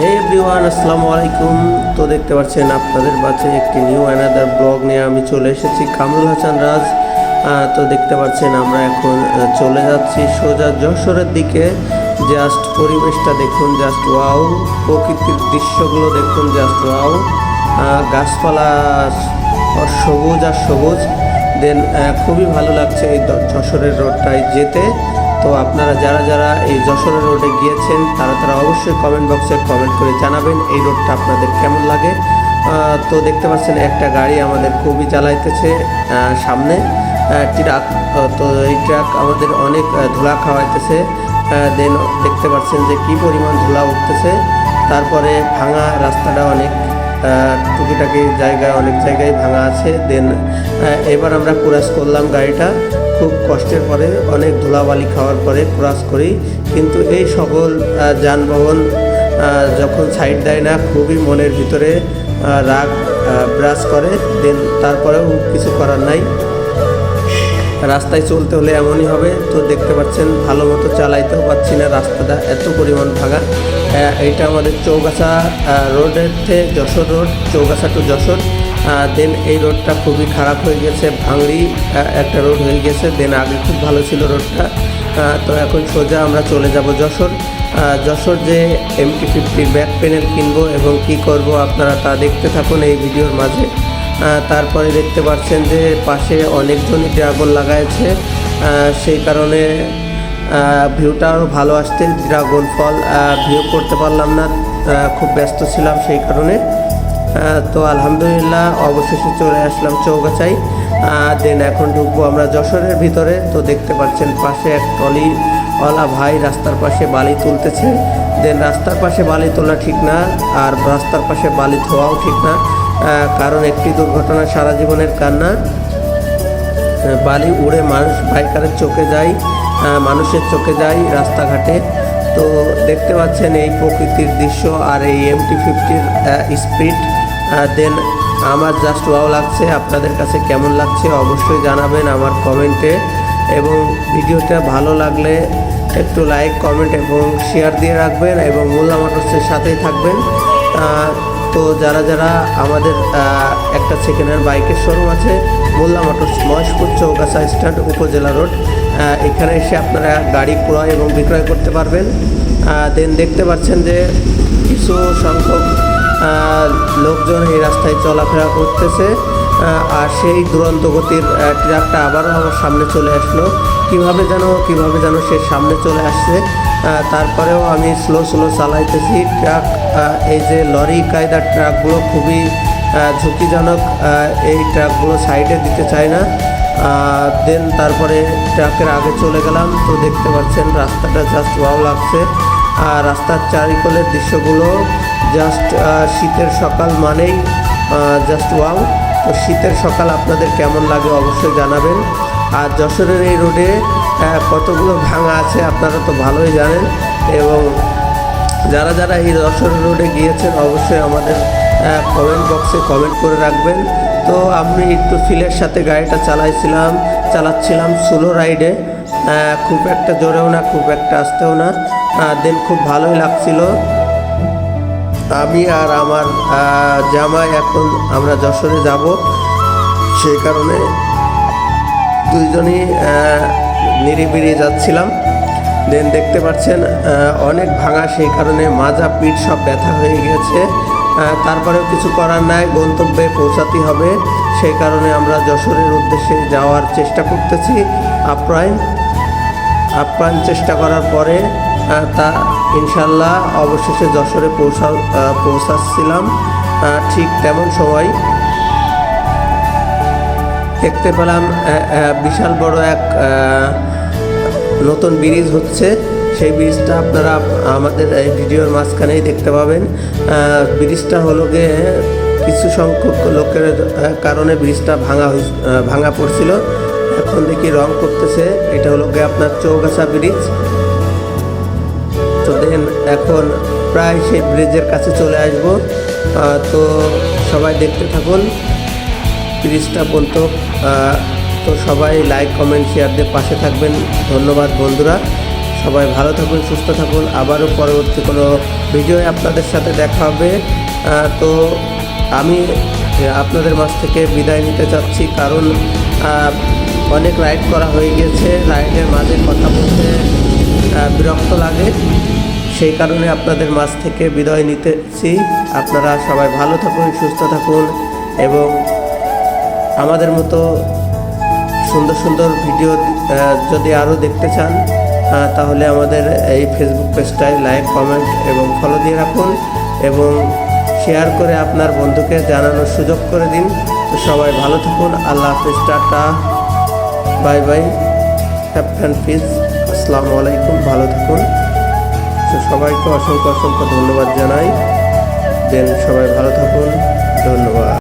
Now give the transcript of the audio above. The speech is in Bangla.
হে এভরিওয়ান আসসালামু আলাইকুম। তো দেখতে পাচ্ছেন, আপনাদের কাছে একটি নিউ অ্যানাদার ব্লগ নিয়ে আমি চলে এসেছি, কামরুল হাসান রাজ। তো দেখতে পাচ্ছেন, আমরা এখন চলে যাচ্ছি সোজা যশোরের দিকে। জাস্ট পরিবেশটা দেখুন জাস্ট ওয়াও প্রকৃতির দৃশ্যগুলো দেখুন জাস্ট ওয়াও গাছপালা সবুজ আর সবুজ। দেন খুবই ভালো লাগছে এই যশোরের রোডটায় যেতে। তো আপনারা যারা যারা এই যশোরের রোডে গিয়েছেন, তারা তারা অবশ্যই কমেন্ট বক্সে কমেন্ট করে জানাবেন এই রোডটা আপনাদের কেমন লাগে। তো দেখতে পাচ্ছেন একটা গাড়ি আমাদের খুবই চালাইতেছে সামনে ট্রাক। তো এই ট্রাক আমাদের অনেক ধুলা খাওয়াইতেছে। দেন দেখতে পাচ্ছেন যে কি পরিমাণ ধুলা উঠতেছে। তারপরে ভাঙা রাস্তাটা অনেক। টুকিটাকি জায়গায় অনেক জায়গায় ভাঙা আছে। দেন এবার আমরা ক্রাস করলাম গাড়িটা। খুব কষ্টের পরে, অনেক ধুলাবালি খাওয়ার পরে ক্রাস করি। কিন্তু এই সকল যানবাহন যখন সাইড দেয় না, খুবই মনের ভিতরে রাগ ব্রাশ করে। দেন তারপরেও কিছু করার নাই। রাস্তায় চলতে হলে এমনই হবে। তো দেখতে পাচ্ছেন, ভালো মতো চালাইতেও পাচ্ছি না রাস্তাটা, এত পরিমাণ ভাঙা। এইটা আমাদের চৌগাছা রোডের থেকে Jessore road Chougachha to Jessore. Then এই রোডটা খুবই খারাপ হয়ে গেছে, ভাঙড়ি একটা রোড হয়ে গেছে। দেন আগে খুব ভালো ছিল রোডটা তো এখন সোজা আমরা চলে যাব যশোর। যশোর যে এমটি ফিফটির ব্যাক প্যানেল কিনবো এবং কি করব আপনারা তা দেখতে থাকুন এই ভিডিওর মাঝে। তারপরে দেখতে পাচ্ছেন যে পাশে অনেকজনই ড্রাগন লাগাইছে। সেই কারণে ভিউটা আরও ভালো আসতে ড্রাগন ফল ভিউ করতে পারলাম না খুব ব্যস্ত ছিলাম সেই কারণে। তো আলহামদুলিল্লাহ, অবশেষে চলে আসলাম চৌগাছাই। দেন এখন ঢুকবো আমরা যশোরের ভিতরে। তো দেখতে পাচ্ছেন পাশে এক টলি অলা ভাই রাস্তার পাশে বালি তুলতেছে। দেন রাস্তার পাশে বালি তোলা ঠিক না, আর রাস্তার পাশে বালি ধোয়াও ঠিক না। কারণ একটি দুর্ঘটনা সারা জীবনের কান্না। বালি উড়ে মানুষ বাইকারের চোখে যায় মানুষের চোখে যায় রাস্তাঘাটে। তো দেখতে পাচ্ছেন এই প্রকৃতির দৃশ্য আর এই এমটি ফিফটির স্পিড। দেন আমার জাস্ট ওয়াও লাগছে। আপনাদের কাছে কেমন লাগছে অবশ্যই জানাবেন আমার কমেন্টে। এবং ভিডিওটা ভালো লাগলে একটু লাইক কমেন্ট এবং শেয়ার দিয়ে রাখবেন এবং মোল্লা মোটরসের সাথেই থাকবেন। তো যারা যারা আমাদের একটা সেকেন্ড হ্যান্ড বাইকের শোরুম আছে, মোল্লা মোটরস, মহেশপুর চৌকাশা স্ট্যান্ড, উপজেলা রোড এখানে এসে আপনারা গাড়ি ক্রয় এবং বিক্রয় করতে পারবেন। দেন দেখতে পাচ্ছেন যে কিছু সংখ্যক লোকজন এই রাস্তায় চলাফেরা করতেছে। আর সেই দুরন্ত গতির ট্রাকটা আবারও আমার সামনে চলে আসলো। কীভাবে যেন কীভাবে যেন সে সামনে চলে আসছে তারপরেও আমি স্লো স্লো চালাইতেছি। ট্রাক এই যে লরি কায়দার ট্রাকগুলো খুবই ঝুঁকিজনক এই ট্রাকগুলো সাইডে দিতে চায় না। দেন তারপরে ট্রাকের আগে চলে গেলাম। তো দেখতে পাচ্ছেন, রাস্তাটা জাস্ট ওয়াও লাগছে। আর রাস্তার চারিকলের দৃশ্যগুলো জাস্ট শীতের সকাল মানেই জাস্ট ওয়াও তো শীতের সকাল আপনাদের কেমন লাগে অবশ্যই জানাবেন। আর যশোরের এই রোডে কতগুলো ভাঙা আছে আপনারা তো ভালোই জানেন এবং যারা যারা এই যশোর রোডে গিয়েছেন অবশ্যই আমাদের কমেন্ট বক্সে কমেন্ট করে রাখবেন। তো আমি একটু ফিলের সাথে গাড়িটা চালাইছিলাম, চালাচ্ছিলাম সোলো রাইডে খুব একটা জোরেও না, খুব একটা আসতেও না। দেন খুব ভালোই লাগছিল। আমি আর আমার জামাই এখন আমরা যশোরে যাব। সেই কারণে দুইজনই আহ, নিরিবিরি যাচ্ছিলাম। দেন দেখতে পাচ্ছেন অনেক ভাঙা সেই কারণে মাজা পিঠ সব ব্যথা হয়ে গেছে তারপরেও কিছু করার নাই গন্তব্যে পৌঁছাতে হবে। সেই কারণে আমরা যশোরের উদ্দেশ্যে যাওয়ার চেষ্টা করতেছি আপ্রাণ আপ্রাণ চেষ্টা করার পরে তা ইনশাল্লাহ অবশেষে যশোরে পৌঁছা পৌঁছাচ্ছিলাম ঠিক তেমন সময়। দেখতে পেলাম বিশাল বড় এক নতুন ব্রিজ হচ্ছে। সেই ব্রিজটা আপনারা আমাদের এই ভিডিওর মাঝখানেই দেখতে পাবেন। ব্রিজটা হলো গিয়ে কিছু সংখ্যক লোকের কারণে ব্রিজটা ভাঙা ভাঙা পড়ছিল। এখন দেখি রং করতেছে। এটা হলো গিয়ে আপনার চৌগাছা ব্রিজ। তো দেন এখন প্রায় সেই ব্রিজের কাছে চলে আসব। তো সবাই দেখতে থাকুন ব্রিজটা পর্যন্ত তো সবাই লাইক কমেন্ট শেয়ার দিয়ে পাশে থাকবেন। ধন্যবাদ বন্ধুরা। সবাই ভালো থাকুন, সুস্থ থাকুন। আবারও পরবর্তী কোনো ভিডিও আপনাদের সাথে দেখা হবে। তো আমি আপনাদের মাঝ থেকে বিদায় নিতে চাচ্ছি। কারণ অনেক রাইড করা হয়ে গিয়েছে রাইডের মাঝে কথা বলতে বিরক্ত লাগে। সেই কারণে আপনাদের মাঝ থেকে বিদায় নিতেছি। আপনারা সবাই ভালো থাকুন, সুস্থ থাকুন এবং আমাদের মতো সুন্দর সুন্দর ভিডিও যদি আরও দেখতে চান তাহলে আমাদের এই ফেসবুক পেজটায় লাইক কমেন্ট এবং ফলো দিয়ে রাখুন এবং শেয়ার করে আপনার বন্ধুকে জানানোর সুযোগ করে দিন। তো সবাই ভালো থাকুন। আল্লাহ হাফিজ, tata. Bye bye happy peace আসসালামু আলাইকুম, ভালো থাকুন। তো সবাইকে অসংখ্য অসংখ্য ধন্যবাদ জানাই। দেন সবাই ভালো থাকুন। ধন্যবাদ।